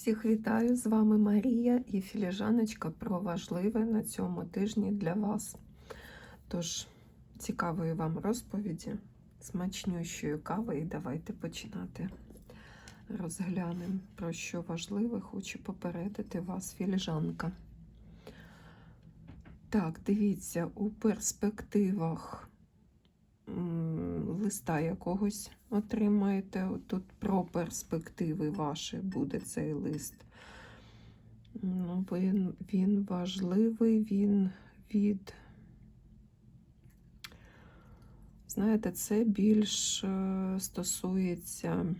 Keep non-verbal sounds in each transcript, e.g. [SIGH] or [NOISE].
Всіх вітаю! З вами Марія і філіжаночка про важливе на цьому тижні для вас. Тож, цікавої вам розповіді, смачнющої кави, і давайте починати. Розглянемо, про що важливе, хочу попередити вас, філіжанка. Так, дивіться, у перспективах листа якогось отримаєте. Тут про перспективи ваші буде цей лист. Ну, він, він важливий, він від. Знаєте, це більш е, стосується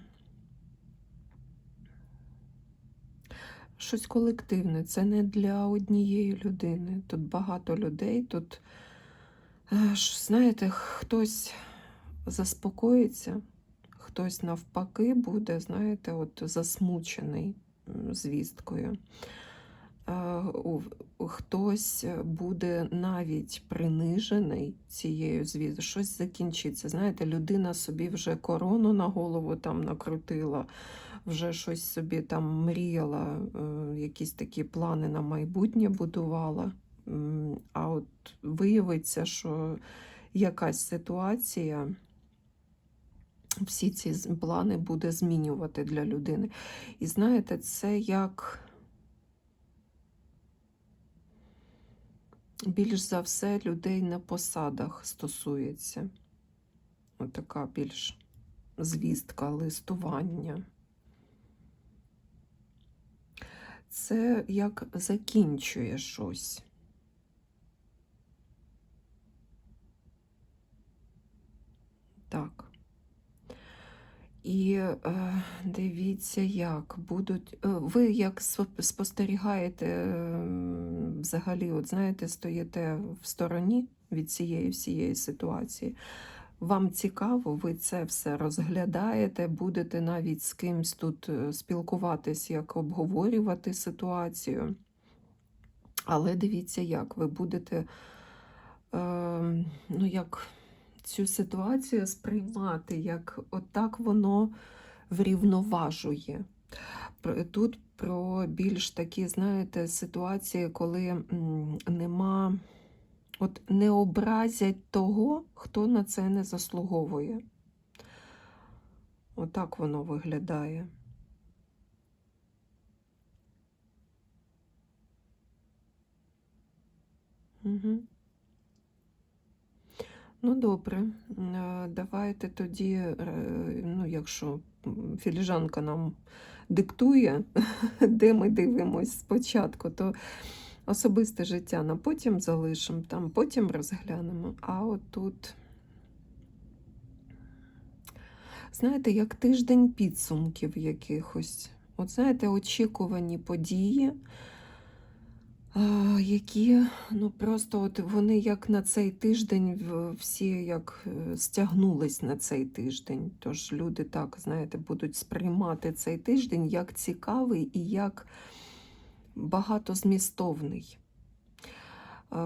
щось колективне. Це не для однієї людини. Тут багато людей. Тут, е, знаєте, хтось заспокоїться, хтось навпаки буде, знаєте, от засмучений звісткою. Е, Хтось буде навіть принижений цією звісткою, щось закінчиться. Знаєте, людина собі вже корону на голову там накрутила, вже щось собі там мріяла, е, якісь такі плани на майбутнє будувала. А от виявиться, що якась ситуація всі ці плани буде змінювати для людини. І знаєте, це як більш за все людей на посадах стосується. Отака більш звістка, листування. Це як закінчує щось. Так. І е, дивіться, як будуть. е, Ви як спостерігаєте е, взагалі, от знаєте, стоїте в стороні від цієї всієї ситуації. Вам цікаво, ви це все розглядаєте, будете навіть з кимсь тут е, спілкуватись, як обговорювати ситуацію. Але дивіться, як ви будете е, ну, як цю ситуацію сприймати, як отак воно врівноважує. Тут про більш такі, знаєте, ситуації, коли нема, от не образять того, хто на це не заслуговує. Отак воно виглядає. Угу. Ну, добре, Е, давайте тоді, е, ну, якщо філіжанка нам диктує, [LAUGHS] де ми дивимось спочатку, то особисте життя на потім залишимо, там потім розглянемо. А от тут, знаєте, як тиждень підсумків якихось. От знаєте, очікувані події. Які ну просто от вони як на цей тиждень всі як е, стягнулись на цей тиждень. Тож люди так, знаєте, будуть сприймати цей тиждень як цікавий і як багатозмістовний.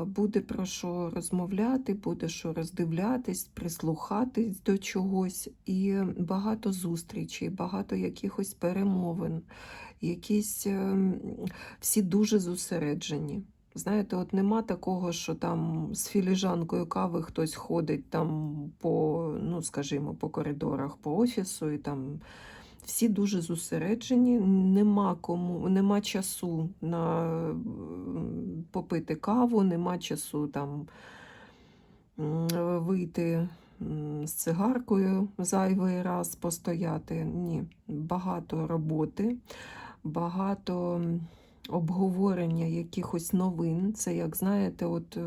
Буде про що розмовляти, буде що роздивлятись, прислухатись до чогось, і багато зустрічей, багато якихось перемовин, якісь ем, всі дуже зосереджені. Знаєте, от нема такого, що там з філіжанкою кави хтось ходить там по, ну скажімо, по коридорах, по офісу, і там всі дуже зосереджені, нема кому, нема часу на попити каву, нема часу там вийти з цигаркою зайвий раз постояти. Ні, багато роботи, багато обговорення якихось новин. Це, як знаєте, от.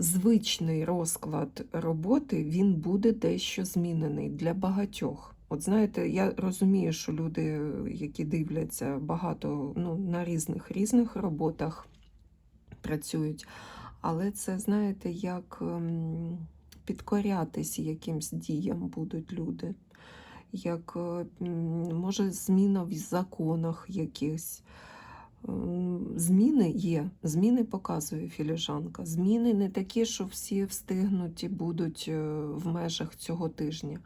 Звичний розклад роботи він буде дещо змінений для багатьох. От знаєте, я розумію, що люди, які дивляться багато ну, на різних різних роботах працюють, але це, знаєте, як ем, підкорятись якимсь діям будуть люди, як е, може зміна в законах якихось. Зміни є, зміни показує філіжанка. Зміни не такі, що всі встигнуті будуть е, в межах цього тижня.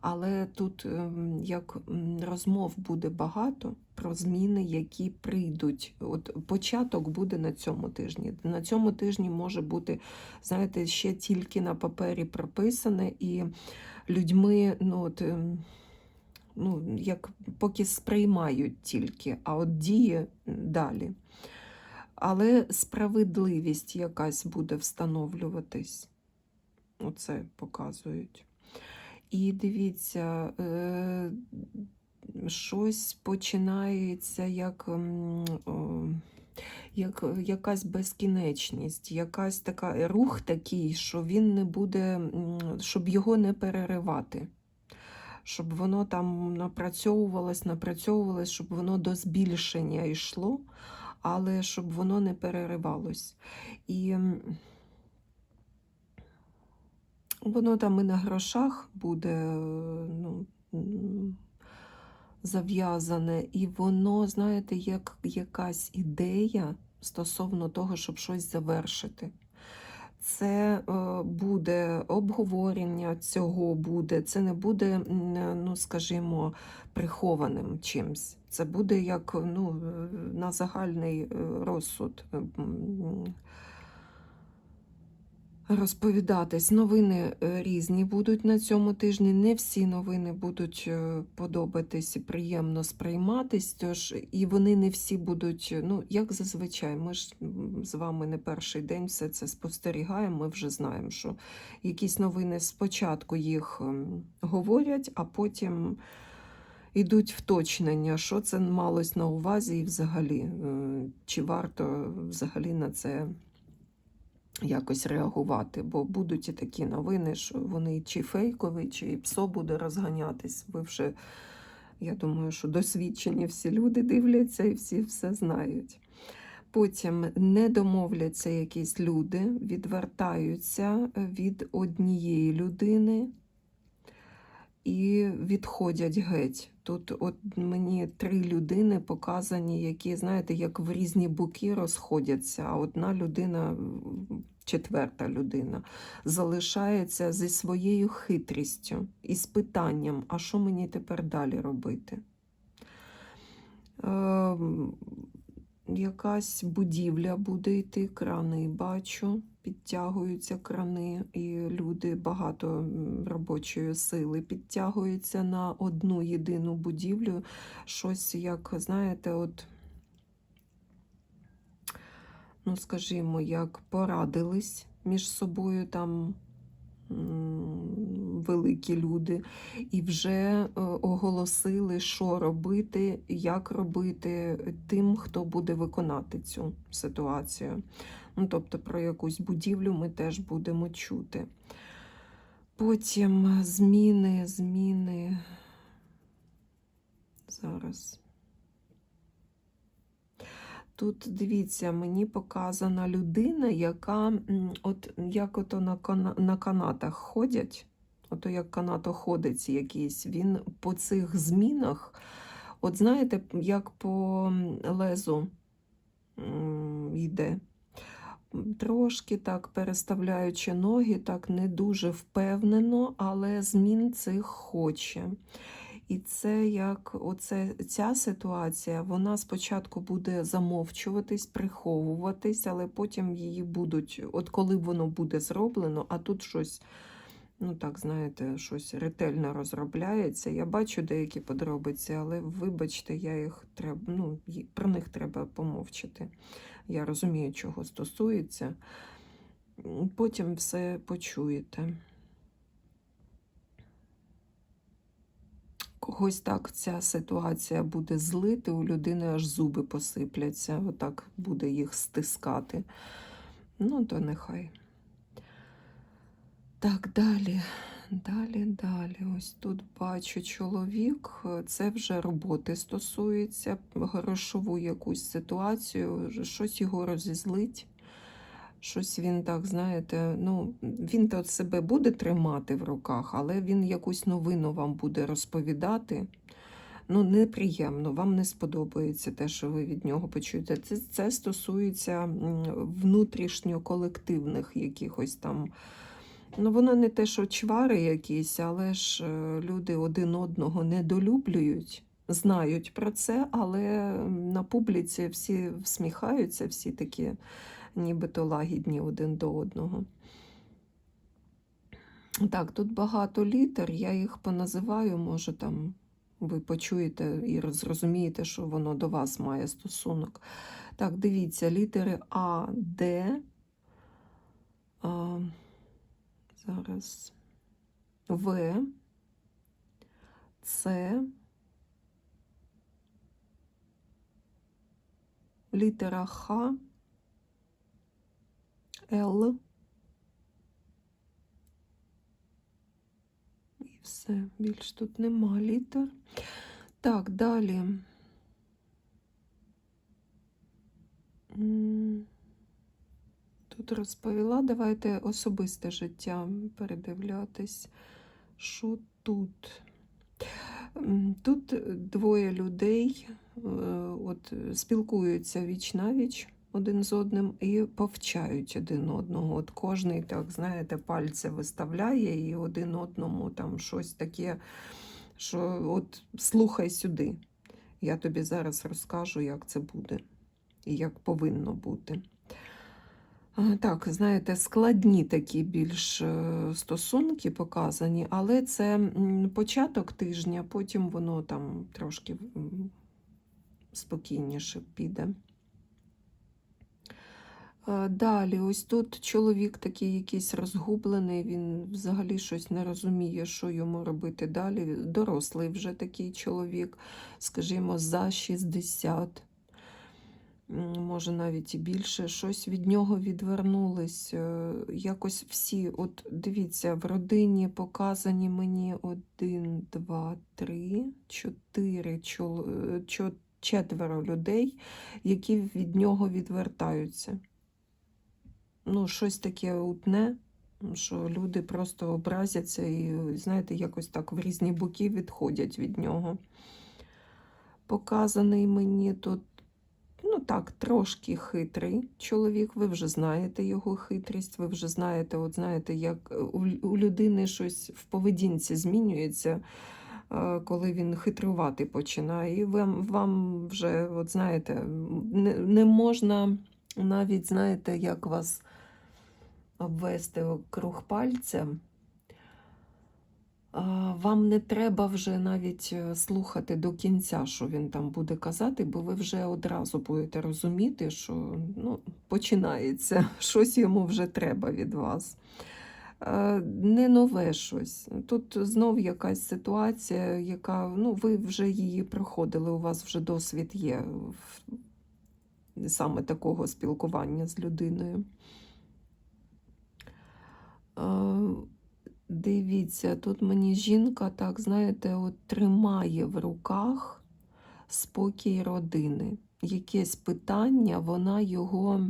Але тут ем, як розмов буде багато про зміни, які прийдуть. От початок буде на цьому тижні. На цьому тижні може бути, знаєте, ще тільки на папері прописане, і людьми, ну от. Ну, як поки сприймають тільки, а от діє далі. Але справедливість якась буде встановлюватись. Оце показують. І дивіться, е, щось починається як, як якась безкінечність, якась така рух такий, що він не буде, щоб його не переривати щоб воно там напрацьовувалось, напрацьовувалось, щоб воно до збільшення йшло, але щоб воно не переривалось. І воно там і на грошах буде ну, зав'язане, і воно, знаєте, як якась ідея стосовно того, щоб щось завершити це е, буде обговорення цього буде, це не буде, ну скажімо, прихованим чимсь. Це буде як ну, е, на загальний е, розсуд е, м, розповідатись. Новини е, різні будуть на цьому тижні. Не всі новини будуть е, подобатись і приємно сприйматись. Тож і вони не всі будуть, ну як зазвичай, ми ж з вами не перший день все це спостерігаємо. Ми вже знаємо, що якісь новини спочатку їх ем, говорять, а потім. Ідуть вточнення, що це малось на увазі, і взагалі, е, чи варто взагалі на це якось реагувати, бо будуть і такі новини, що вони чи фейкові, чи ПСО буде розганятись. Ви вже, я думаю, що досвідчені всі люди дивляться і всі все знають. Потім не домовляться якісь люди, відвертаються від однієї людини і відходять геть. Тут от мені три людини показані, які, знаєте, як в різні боки розходяться, а одна людина, четверта людина, залишається зі своєю хитрістю і з питанням, а що мені тепер далі робити? Ем, якась будівля буде йти, крани бачу, підтягуються крани, і люди багато робочої сили підтягуються на одну єдину будівлю. Щось, як, знаєте, от, ну, скажімо, як порадились між собою там великі люди, і вже е, оголосили, що робити, як робити тим, хто буде виконати цю ситуацію. Ну, тобто про якусь будівлю ми теж будемо чути. Потім зміни, зміни. Зараз. Тут дивіться, мені показана людина, яка от як ото на, кана- на канатах ходять, ото як канатоходець якийсь, він по цих змінах, от знаєте, як по лезу йде. Трошки так переставляючи ноги, так не дуже впевнено, але змін цих хоче. І це як оце, ця ситуація, вона спочатку буде замовчуватись, приховуватись, але потім її будуть, от коли воно буде зроблено, а тут щось, ну так, знаєте, щось ретельно розробляється. Я бачу деякі подробиці, але вибачте, я їх треба, ну, про них треба помовчати. Я розумію, чого стосується. Потім все почуєте. Когось так ця ситуація буде злити, у людини аж зуби посипляться, отак буде їх стискати. Ну, то нехай. Так, далі, далі, далі. Ось тут бачу чоловік, це вже роботи стосується, грошову якусь ситуацію, щось його розізлить. Щось він так, знаєте, ну, він то себе буде тримати в руках, але він якусь новину вам буде розповідати. ну, неприємно, вам не сподобається те, що ви від нього почуєте. Це, це стосується внутрішньоколективних якихось там. Ну, воно не те, що чвари якісь, але ж е, люди один одного недолюблюють, знають про це, але на публіці всі всміхаються, всі такі нібито лагідні один до одного. Так, тут багато літер, я їх поназиваю, може там ви почуєте і роз- зрозумієте, що воно до вас має стосунок. Так, дивіться, літери А, Д. А, зараз В, С, літера Х, Л. І все, більш тут нема літер. Так, далі. Тут розповіла, давайте особисте життя передивлятись. Що тут? Тут двоє людей е, от, спілкуються віч навіч один з одним і повчають один одного. От кожний, так, знаєте, пальця виставляє і один одному там щось таке, що от слухай сюди. Я тобі зараз розкажу, як це буде і як повинно бути. А, Так, знаєте, складні такі більш е, стосунки показані, але це початок тижня, потім воно там трошки спокійніше піде. Е, Далі, ось тут чоловік такий якийсь розгублений, він взагалі щось не розуміє, що йому робити далі. Дорослий вже такий чоловік, скажімо, за 60 м, може навіть і більше, щось від нього відвернулись. е, Якось всі, от дивіться, в родині показані мені один, два, три, чотири, е, четверо людей, які від нього відвертаються. Ну, щось таке утне, що люди просто образяться і, знаєте, якось так в різні боки відходять від нього. Показаний мені тут Ну так, трошки хитрий чоловік. Ви вже знаєте його хитрість, ви вже знаєте, от знаєте, як у людини щось в поведінці змінюється, е, коли він хитрувати починає. І вам, вам вже, от знаєте, не, не можна навіть, знаєте, як вас обвести круг пальця. Вам не треба вже навіть е, слухати до кінця, що він там буде казати, бо ви вже одразу будете розуміти, що ну, починається, [LAUGHS] щось йому вже треба від вас. Е, Не нове щось. Тут знов якась ситуація, яка ну, ви вже її проходили, у вас вже досвід є саме такого спілкування з людиною. Дивіться, тут мені жінка, так, знаєте, от тримає в руках спокій родини. Якесь питання, вона його.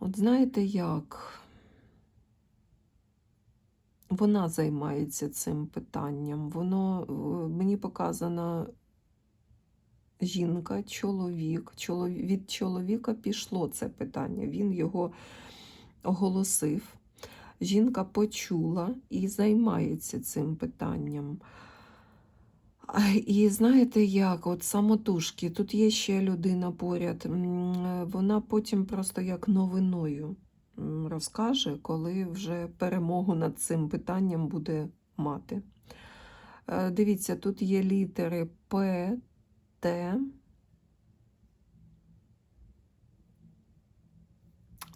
От знаєте як? Вона займається цим питанням. Воно е, мені показана жінка, чоловік. Чолові- Від чоловіка пішло це питання. Він його оголосив. Жінка почула і займається цим питанням. І знаєте як, от самотужки, тут є ще людина поряд, вона потім просто як новиною розкаже, коли вже перемогу над цим питанням буде мати. Е, Дивіться, тут є літери П, Т.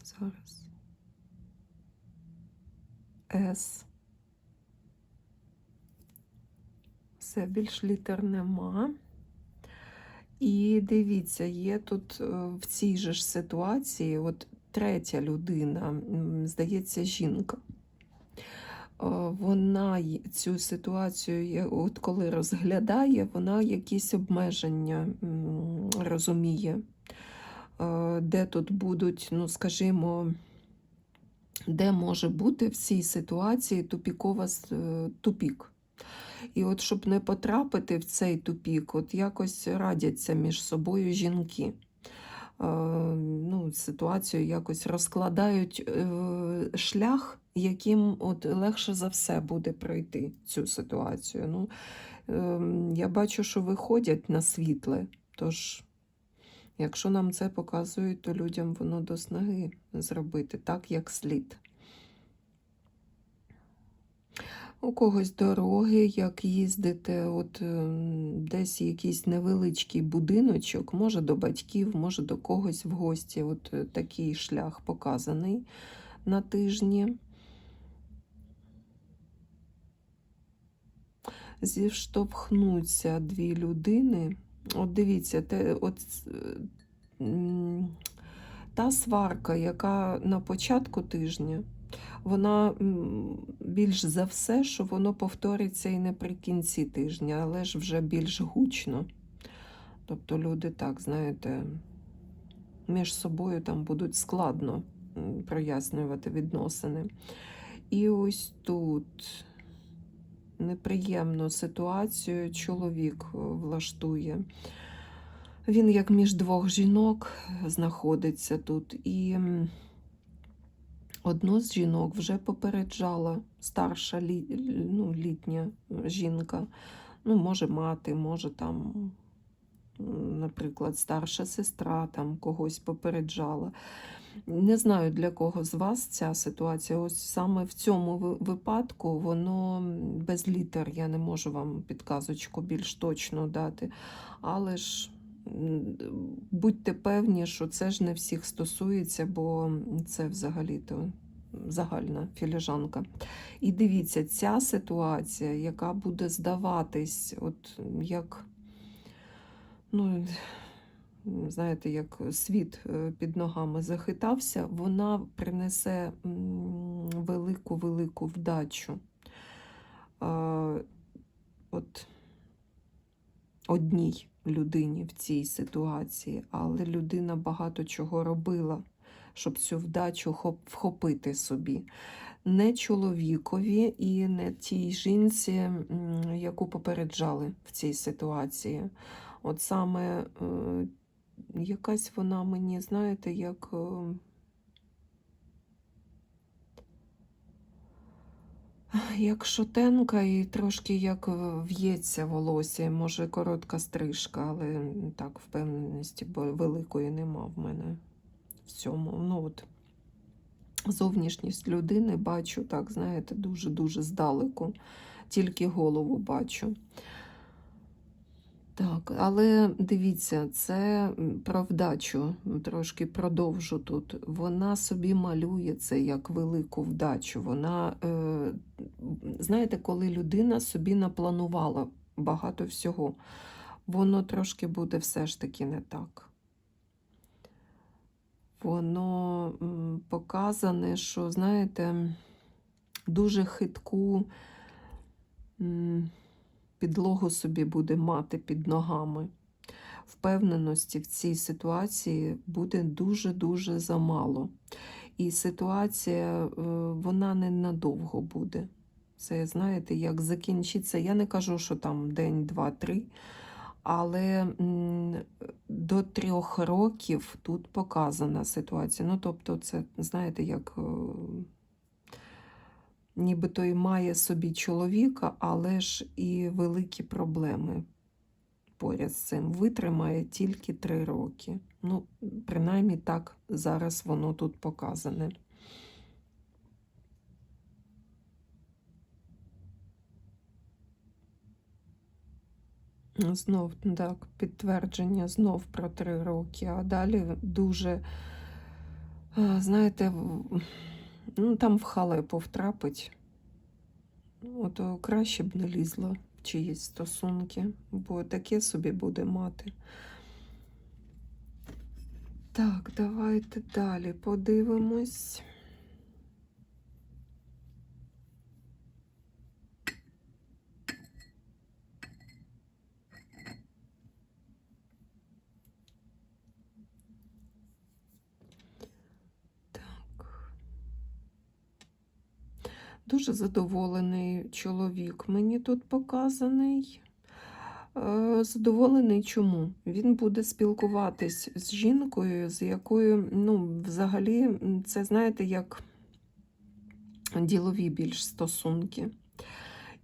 Зараз. С. Все, більш літер нема. І дивіться, є тут е, в цій же ж ситуації от третя людина, здається, жінка. Е, Вона цю ситуацію, от коли розглядає, вона якісь обмеження розуміє, Е, де тут будуть, ну, скажімо, де може бути в цій ситуації тупікова е, тупік. І от щоб не потрапити в цей тупік, от якось радяться між собою жінки. Е, ну, Ситуацію якось розкладають е, шлях, яким от легше за все буде пройти цю ситуацію. Ну, е, я бачу, що виходять на світле. Тож, якщо нам це показують, то людям воно до снаги зробити так, як слід. У когось дороги, як їздите, от е, десь якийсь невеличкий будиночок, може до батьків, може до когось в гості. От е, такий шлях показаний на тижні. Зіштовхнуться дві людини. От дивіться, те, от, та сварка, яка на початку тижня, вона більш за все, що воно повториться і наприкінці тижня, але ж вже більш гучно. Тобто люди так, знаєте, між собою там будуть складно прояснювати відносини. І ось тут неприємну ситуацію чоловік е, влаштує. Він як між двох жінок знаходиться тут. І одну з жінок вже попереджала старша ну, літня жінка. Ну, може мати, може там, наприклад, старша сестра там когось попереджала. Не знаю, для кого з вас ця ситуація. Ось саме в цьому випадку воно без літер. Я не можу вам підказочку більш точно дати. Але ж будьте певні, що це ж не всіх стосується, бо це взагалі-то загальна філіжанка. І дивіться, ця ситуація, яка буде здаватись, от як, ну, знаєте, як світ е, під ногами захитався, вона принесе велику-велику вдачу. От одній людині в цій ситуації, але людина багато чого робила, щоб цю вдачу вхопити собі. Не чоловікові і не тій жінці, яку попереджали в цій ситуації. От саме е, якась вона мені, знаєте, як. е, Як шотенка і трошки як в'ється волосся, може коротка стрижка, але так, впевненості великої нема в мене в цьому. Ну от Зовнішність людини бачу, так, знаєте, дуже-дуже здалеку, тільки голову бачу. Так, але дивіться, це про вдачу, трошки продовжу тут. Вона собі малює це як велику вдачу. Вона, е, знаєте, коли людина собі напланувала багато всього, воно трошки буде все ж таки не так. Воно показане, що, знаєте, дуже хитку. м, підлогу собі буде мати під ногами. Впевненості в цій ситуації буде дуже-дуже замало. І ситуація, е, вона не надовго буде. Це, знаєте, як закінчиться. Я не кажу, що там день, два, три, але до трьох років тут показана ситуація. Ну, тобто, це, знаєте, як. Нібито і має собі чоловіка, але ж і великі проблеми поряд з цим. Витримає тільки три роки. Ну, принаймні так зараз воно тут показане. Знов так, підтвердження знов про три роки, а далі дуже, знаєте, ну, там в халепу втрапить. От то краще б не лізла в чиїсь стосунки, бо таке собі буде мати. Так, давайте далі подивимось. Так. Дуже задоволений чоловік мені тут показаний. Е, Задоволений чому? Він буде спілкуватись з жінкою, з якою, ну, взагалі, це, знаєте, як ділові більш стосунки.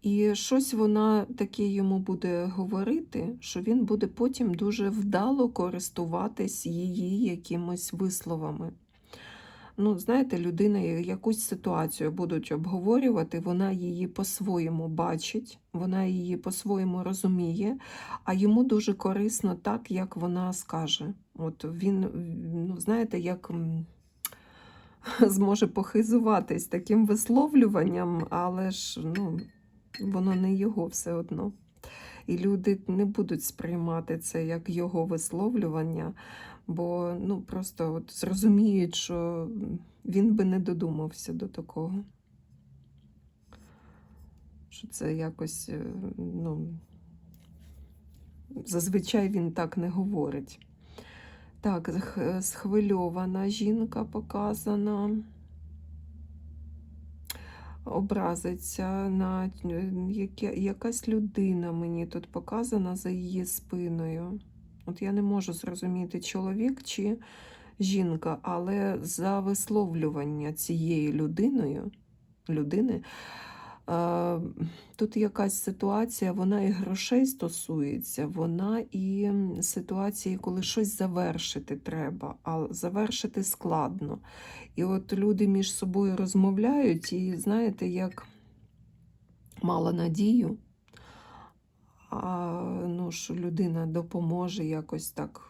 І щось вона таке йому буде говорити, що він буде потім дуже вдало користуватись її якимось висловами. Ну, знаєте, людина якусь ситуацію будуть обговорювати, вона її по-своєму бачить, вона її по-своєму розуміє, а йому дуже корисно так, як вона скаже. От він, ну, знаєте, як [LAUGHS] зможе похизуватись таким висловлюванням, але ж ну, воно не його все одно. І люди не будуть сприймати це як його висловлювання, бо ну, просто от зрозуміють, що він би не додумався до такого. Що це якось, е, ну, зазвичай він так не говорить. Так, схвильована жінка показана. Образиться на е, якась людина мені тут показана за її спиною. От я не можу зрозуміти, чоловік чи жінка, але за висловлювання цією людиною, людини, е, тут якась ситуація, вона і грошей стосується, вона і ситуації, коли щось завершити треба, а завершити складно. І от люди між собою розмовляють, і знаєте, як мала надію, а ну, що людина допоможе якось так.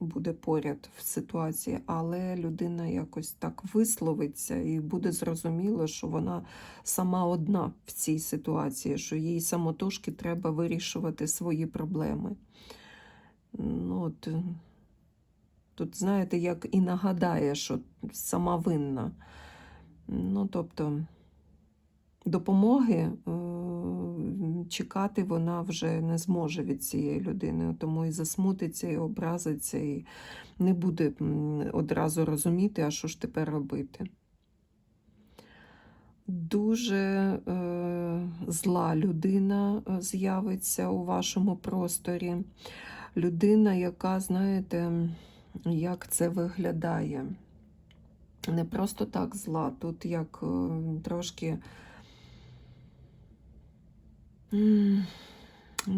Буде поряд в ситуації, але людина якось так висловиться і буде зрозуміло, що вона сама одна в цій ситуації, що їй самотужки треба вирішувати свої проблеми. Ну, от, е, тут, знаєте, як і нагадає, що сама винна. Ну, тобто, допомоги е, чекати вона вже не зможе від цієї людини, тому і засмутиться, і образиться, і не буде одразу розуміти, а що ж тепер робити. Дуже е, зла людина е, з'явиться у вашому просторі. Людина, яка, знаєте, як це виглядає. Не просто так зла, тут як е, трошки.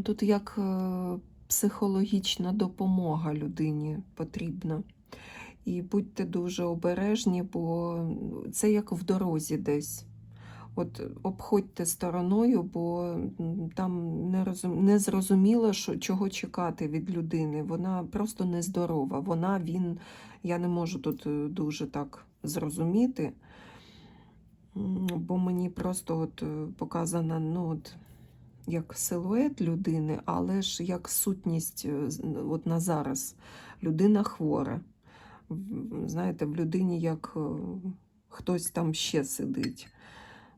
Тут як е, психологічна допомога людині потрібна. І будьте дуже обережні, бо це як в дорозі десь. От обходьте стороною, бо там не зрозуміло, що, чого чекати від людини. Вона просто нездорова. Вона, він, я не можу тут е, дуже так зрозуміти, бо мені просто от е, показана, ну, от, як силует людини, але ж як сутність е, от на зараз. Людина хвора. Знаєте, в людині як е, хтось там ще сидить.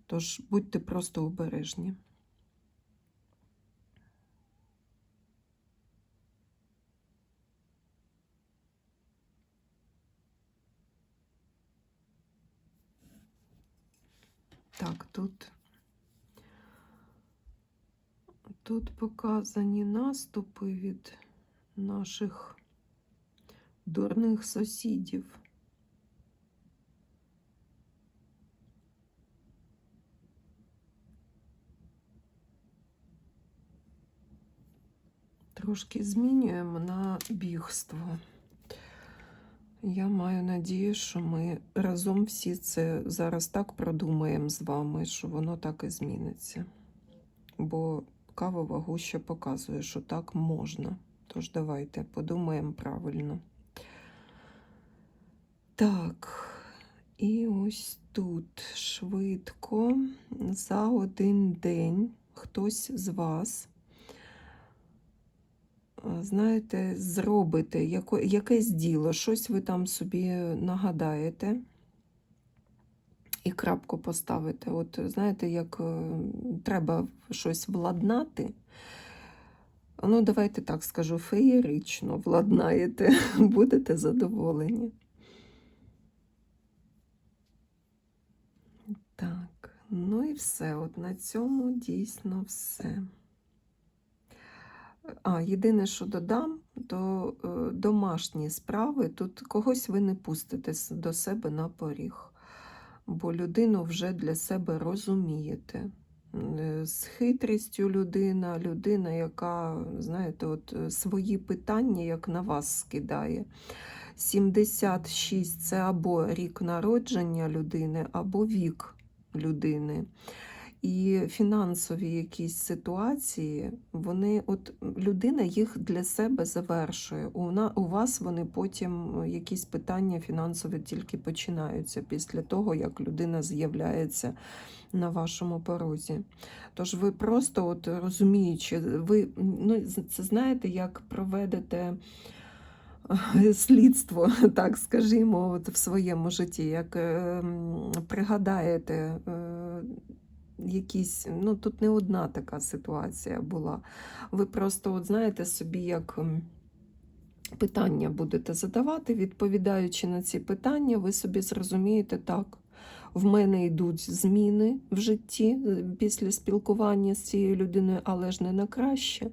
Тож будьте просто обережні. Так, тут, тут показані наступи від наших дурних сусідів. Трошки змінюємо на бігство. Я маю надію, що ми разом всі це зараз так продумаємо з вами, що воно так і зміниться. Бо кавова гуща показує, що так можна. Тож давайте подумаємо правильно. Так, і ось тут швидко за один день хтось з вас знаєте, зробите якесь діло, щось ви там собі нагадаєте і крапку поставите. От знаєте, як е, треба щось владнати. Ну, давайте так скажу, феєрично владнаєте, [LAUGHS] будете задоволені. Так, ну і і все. От на цьому дійсно все. А, єдине, що додам, то е, домашні справи. Тут когось ви не пустите до себе на поріг, бо людину вже для себе розумієте. Е, З хитрістю людина, людина, яка, знаєте, от е, свої питання як на вас скидає. 76 це або рік народження людини, або вік людини. І фінансові якісь ситуації, вони, от людина їх для себе завершує. У, на, у вас вони потім е, якісь питання фінансові тільки починаються після того, як людина з'являється на вашому порозі. Тож ви просто, от розуміючи, ви ну, це знаєте, як проведете е, слідство, [LAUGHS] так скажімо, от в своєму житті, як е, пригадаєте. Якісь, ну тут не одна така ситуація була. Ви просто, от знаєте, собі як питання будете задавати, відповідаючи на ці питання, ви собі зрозумієте так. В мене йдуть зміни в житті е, після спілкування з цією людиною, але ж не на краще.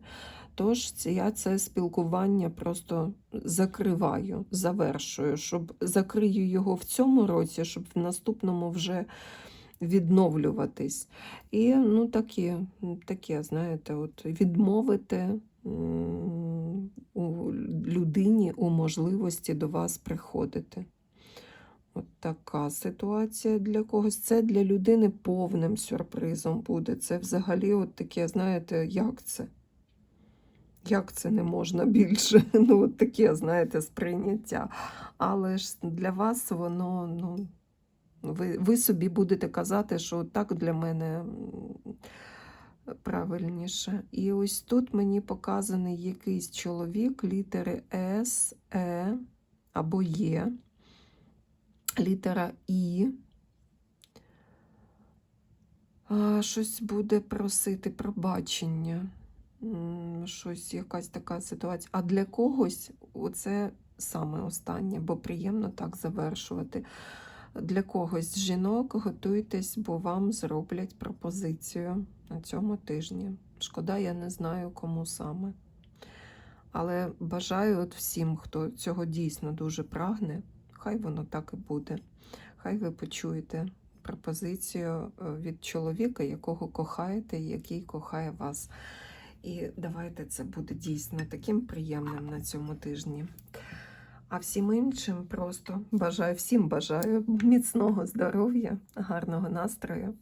Тож я це спілкування просто закриваю, завершую, щоб закрию його в цьому році, щоб в наступному вже відновлюватись. І ну, такі, таке, знаєте, от відмовити у людині у можливості до вас приходити. От така ситуація для когось. Це для людини повним сюрпризом буде. Це взагалі от таке, знаєте, як це? Як це не можна більше? [LAUGHS] Ну, от таке, знаєте, сприйняття. Але ж для вас воно, ну, ви, ви собі будете казати, що так для мене правильніше. І ось тут мені показаний якийсь чоловік літери С, Е або Є, літера І. Щось буде просити пробачення. Щось, якась така ситуація. А для когось це саме останнє, бо приємно так завершувати. Для когось з жінок готуйтесь, бо вам зроблять пропозицію на цьому тижні. Шкода, я не знаю, кому саме. Але бажаю от всім, хто цього дійсно дуже прагне, хай воно так і буде. Хай ви почуєте пропозицію е, від чоловіка, якого кохаєте, який кохає вас. І давайте це буде дійсно таким приємним на цьому тижні. А всім іншим просто бажаю всім бажаю міцного здоров'я, гарного настрою.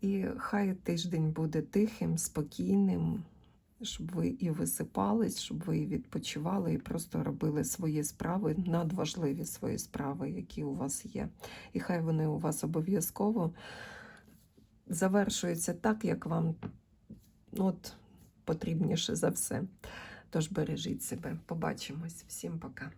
І хай тиждень буде тихим, спокійним, щоб ви і висипались, щоб ви і відпочивали, і просто робили свої справи, надважливі свої справи, які у вас є. І хай вони у вас обов'язково завершуються так, як вам ну, от, потрібніше за все. Тож бережіть себе. Побачимось. Всім пока.